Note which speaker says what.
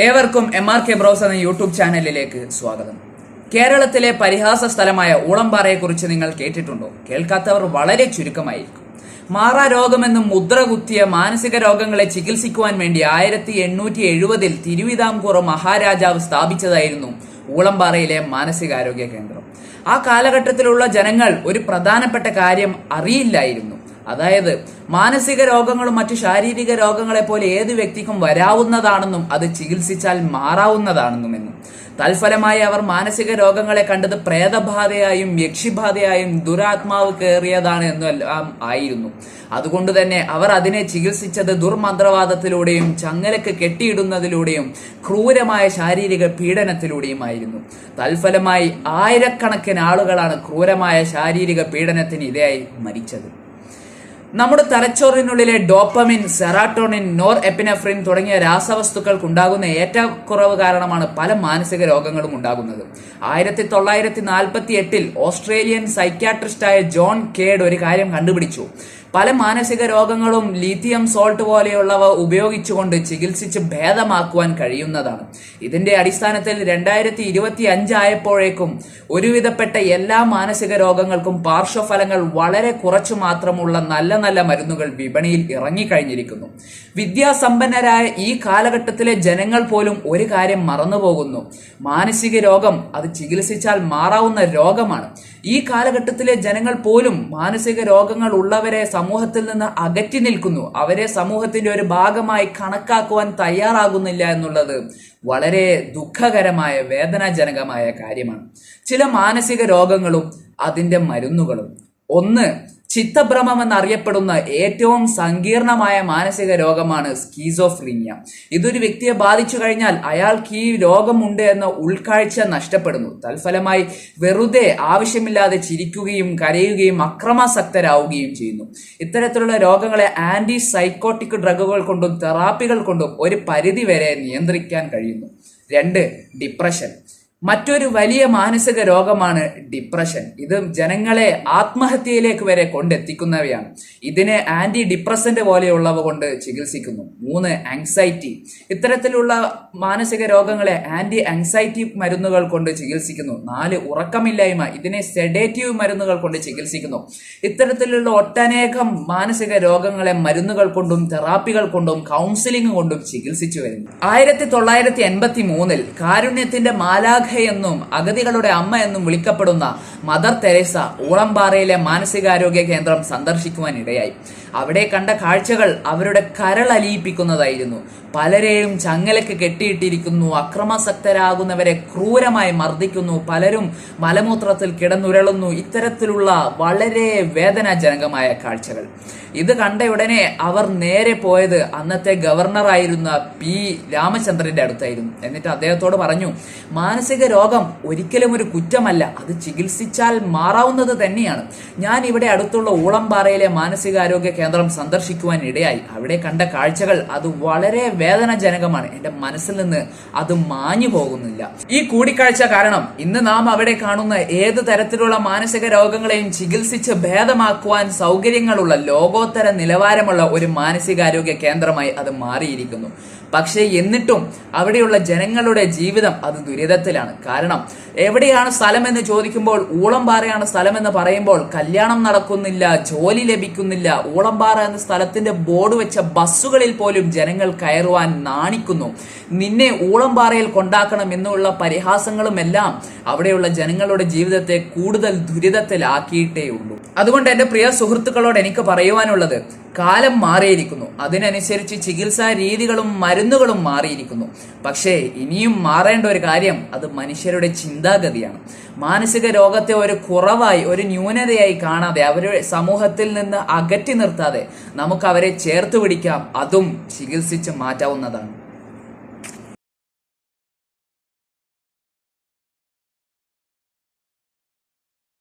Speaker 1: ഏവർക്കും M R K bros എന്ന YouTube ചാനലിലേക്ക് സ്വാഗതം. കേരളത്തിലെ പരിഹാസ സ്ഥലമായ ഊളംപാറയെക്കുറിച്ച് നിങ്ങൾ കേട്ടിട്ടുണ്ടോ? കേൾക്കാത്തവർ വളരെ ചുരുക്കമായിരിക്കും. മാറാ രോഗമെന്നും മുദ്ര കുത്തിയ മാനസിക രോഗങ്ങളെ ചികിത്സിക്കുവാൻ വേണ്ടി ആയിരത്തി എണ്ണൂറ്റി എഴുപതിൽ തിരുവിതാംകൂർ മഹാരാജാവ് സ്ഥാപിച്ചതായിരുന്നു ഊളംപാറയിലെ മാനസികാരോഗ്യ കേന്ദ്രം. ആ കാലഘട്ടത്തിലുള്ള ജനങ്ങൾ ഒരു പ്രധാനപ്പെട്ട കാര്യം അറിയില്ലായിരുന്നു. അതായത് മാനസിക രോഗങ്ങളും മറ്റു ശാരീരിക രോഗങ്ങളെ പോലെ ഏത് വ്യക്തിക്കും വരാവുന്നതാണെന്നും അത് ചികിത്സിച്ചാൽ മാറാവുന്നതാണെന്നും എന്നും. തൽഫലമായി അവർ മാനസിക രോഗങ്ങളെ കണ്ടത് പ്രേതബാധയായും യക്ഷിബാധയായും ദുരാത്മാവ് കയറിയതാണ് എന്നെല്ലാം ആയിരുന്നു. അതുകൊണ്ട് തന്നെ അവർ അതിനെ ചികിത്സിച്ചത് ദുർമന്ത്രവാദത്തിലൂടെയും ചങ്ങലക്ക് കെട്ടിയിടുന്നതിലൂടെയും ക്രൂരമായ ശാരീരിക പീഡനത്തിലൂടെയുമായിരുന്നു. തൽഫലമായി ആയിരക്കണക്കിന് ആളുകളാണ് ക്രൂരമായ ശാരീരിക പീഡനത്തിന് ഇരയായി മരിച്ചത്. നമ്മുടെ തലച്ചോറിനുള്ളിലെ ഡോപ്പമിൻ സെറാട്ടോണിൻ നോർ എപ്പിനെഫ്രിൻ തുടങ്ങിയ രാസവസ്തുക്കൾക്കുണ്ടാകുന്ന ഏറ്റക്കുറവ് കാരണമാണ് പല മാനസിക രോഗങ്ങളും ഉണ്ടാകുന്നത്. ആയിരത്തി തൊള്ളായിരത്തി നാൽപ്പത്തി എട്ടിൽ ഓസ്ട്രേലിയൻ സൈക്യാട്രിസ്റ്റായ ജോൺ കേഡ് ഒരു കാര്യം കണ്ടുപിടിച്ചു. പല മാനസിക രോഗങ്ങളും ലിഥിയം സോൾട്ട് പോലെയുള്ളവ ഉപയോഗിച്ചുകൊണ്ട് ചികിത്സിച്ച് ഭേദമാക്കുവാൻ കഴിയുന്നതാണ്. ഇതിന്റെ അടിസ്ഥാനത്തിൽ രണ്ടായിരത്തി ഇരുപത്തി അഞ്ചായപ്പോഴേക്കും ഒരുവിധപ്പെട്ട എല്ലാ മാനസിക രോഗങ്ങൾക്കും പാർശ്വഫലങ്ങൾ വളരെ കുറച്ചു മാത്രമുള്ള നല്ല നല്ല മരുന്നുകൾ വിപണിയിൽ ഇറങ്ങിക്കഴിഞ്ഞിരിക്കുന്നു. വിദ്യാസമ്പന്നരായ ഈ കാലഘട്ടത്തിലെ ജനങ്ങൾ പോലും ഒരു കാര്യം മറന്നുപോകുന്നു. മാനസിക രോഗം അത് ചികിത്സിച്ചാൽ മാറാവുന്ന രോഗമാണ്. ഈ കാലഘട്ടത്തിലെ ജനങ്ങൾ പോലും മാനസിക രോഗങ്ങൾ ഉള്ളവരെ സമൂഹത്തിൽ നിന്ന് അകറ്റി നിൽക്കുന്നു. അവരെ സമൂഹത്തിന്റെ ഒരു ഭാഗമായി കണക്കാക്കുവാൻ തയ്യാറാകുന്നില്ല എന്നുള്ളത് വളരെ ദുഃഖകരമായ വേദനാജനകമായ കാര്യമാണ്. ചില മാനസിക രോഗങ്ങളും അതിന്റെ മരുന്നുകളും. ഒന്ന് ചിത്തഭ്രമം എന്നറിയപ്പെടുന്ന ഏറ്റവും സങ്കീർണമായ മാനസിക രോഗമാണ് സ്കീസോഫ്രീനിയ. ഇതൊരു വ്യക്തിയെ ബാധിച്ചു കഴിഞ്ഞാൽ അയാൾക്ക് ഈ രോഗമുണ്ട് എന്ന ഉൾക്കാഴ്ച നഷ്ടപ്പെടുന്നു. തൽഫലമായി വെറുതെ ആവശ്യമില്ലാതെ ചിരിക്കുകയും കരയുകയും അക്രമാസക്തരാവുകയും ചെയ്യുന്നു. ഇത്തരത്തിലുള്ള രോഗങ്ങളെ ആന്റി സൈക്കോട്ടിക് ഡ്രഗുകൾ കൊണ്ടും തെറാപ്പികൾ കൊണ്ടും ഒരു പരിധി വരെ നിയന്ത്രിക്കാൻ കഴിയുന്നു. രണ്ട് ഡിപ്രഷൻ. മറ്റൊരു വലിയ മാനസിക രോഗമാണ് ഡിപ്രഷൻ. ഇത് ജനങ്ങളെ ആത്മഹത്യയിലേക്ക് വരെ കൊണ്ടെത്തിക്കുന്നവയാണ്. ഇതിനെ ആന്റി ഡിപ്രസന്റ് പോലെയുള്ളവ കൊണ്ട് ചികിത്സിക്കുന്നു. മൂന്ന് ആങ്സൈറ്റി ഇത്തരത്തിലുള്ള മാനസിക രോഗങ്ങളെ ആന്റി ആങ്സൈറ്റി മരുന്നുകൾ കൊണ്ട് ചികിത്സിക്കുന്നു. നാല് ഉറക്കമില്ലായ്മ. ഇതിനെ സെഡേറ്റീവ് മരുന്നുകൾ കൊണ്ട് ചികിത്സിക്കുന്നു. ഇത്തരത്തിലുള്ള ഒട്ടനേകം മാനസിക രോഗങ്ങളെ മരുന്നുകൾ കൊണ്ടും തെറാപ്പികൾ കൊണ്ടും കൗൺസിലിംഗ് കൊണ്ടും ചികിത്സിച്ചു വരുന്നു. ആയിരത്തി തൊള്ളായിരത്തി എൺപത്തി മൂന്നിൽ കാരുണ്യത്തിന്റെ മാലാഖ എന്നും അഗതികളുടെ അമ്മ എന്നും വിളിക്കപ്പെടുന്ന മദർ തെരേസ ഊളംപാറയിലെ മാനസികാരോഗ്യ കേന്ദ്രം സന്ദർശിക്കുവാൻ ഇടയായി അവിടെ കണ്ട കാഴ്ചകൾ അവരുടെ കരൾ അലിയിപ്പിക്കുന്നതായിരുന്നു. പലരെയും ചങ്ങലക്ക് കെട്ടിയിട്ടിരിക്കുന്നു. അക്രമാസക്തരാകുന്നവരെ ക്രൂരമായി മർദ്ദിക്കുന്നു. പലരും മലമൂത്രത്തിൽ കിടന്നുരളുന്നു. ഇത്തരത്തിലുള്ള വളരെ വേദനാജനകമായ കാഴ്ചകൾ. ഇത് കണ്ട ഉടനെ അവർ നേരെ പോയത് അന്നത്തെ ഗവർണറായിരുന്ന പി രാമചന്ദ്രന്റെ അടുത്തായിരുന്നു. എന്നിട്ട് അദ്ദേഹത്തോട് പറഞ്ഞു മാനസിക രോഗം ഒരിക്കലും ഒരു കുറ്റമല്ല. അത് ചികിത്സിച്ചാൽ മാറാവുന്നത് തന്നെയാണ്. ഞാൻ ഇവിടെ അടുത്തുള്ള ഊളംപാറയിലെ മാനസികാരോഗ്യ കേന്ദ്രം സന്ദർശിക്കുവാൻ ഇടയായി. അവിടെ കണ്ട കാഴ്ചകൾ അത് വളരെ വേദനാജനകമാണ്. എന്റെ മനസ്സിൽ നിന്ന് അത് മാഞ്ഞു പോകുന്നില്ല. ഈ കൂടിക്കാഴ്ച കാരണം ഇന്ന് നാം അവിടെ കാണുന്ന ഏത് തരത്തിലുള്ള മാനസിക രോഗങ്ങളെയും ചികിത്സിച്ച് ഭേദമാക്കുവാൻ സൗകര്യങ്ങളുള്ള ലോകോത്തര നിലവാരമുള്ള ഒരു മാനസികാരോഗ്യ കേന്ദ്രമായി അത് മാറിയിരിക്കുന്നു. പക്ഷേ എന്നിട്ടും അവിടെയുള്ള ജനങ്ങളുടെ ജീവിതം അത് ദുരിതത്തിലാണ്. കാരണം എവിടെയാണ് സ്ഥലം എന്ന് ചോദിക്കുമ്പോൾ ഊളംപാറയാണ് സ്ഥലം എന്ന് പറയുമ്പോൾ കല്യാണം നടക്കുന്നില്ല ജോലി ലഭിക്കുന്നില്ല ഊളംപാറ എന്ന സ്ഥലത്തിന്റെ ബോർഡ് വെച്ച ബസ്സുകളിൽ പോലും ജനങ്ങൾ കയറുവാൻ നാണിക്കുന്നു. നിന്നെ ഊളംപാറയിൽ കൊണ്ടാക്കണം എന്നുള്ള പരിഹാസങ്ങളും എല്ലാം അവിടെയുള്ള ജനങ്ങളുടെ ജീവിതത്തെ കൂടുതൽ ദുരിതത്തിലാക്കിയിട്ടേ ഉള്ളൂ അതുകൊണ്ട് എന്റെ പ്രിയ സുഹൃത്തുക്കളോട് എനിക്ക് പറയുവാനുള്ളത് കാലം മാറിയിരിക്കുന്നു. അതിനനുസരിച്ച് ചികിത്സാ രീതികളും മരുന്നുകളും മാറിയിരിക്കുന്നു. പക്ഷേ ഇനിയും മാറേണ്ട ഒരു കാര്യം അത് മനുഷ്യരുടെ ചിന്താഗതിയാണ്. മാനസിക രോഗത്തെ ഒരു കുറവായി ഒരു ന്യൂനതയായി കാണാതെ അവരുടെ സമൂഹത്തിൽ നിന്ന് അകറ്റി നിർത്താതെ നമുക്ക് അവരെ ചേർത്ത് പിടിക്കാം. അതും ചികിത്സിച്ച് മാറ്റാവുന്നതാണ്.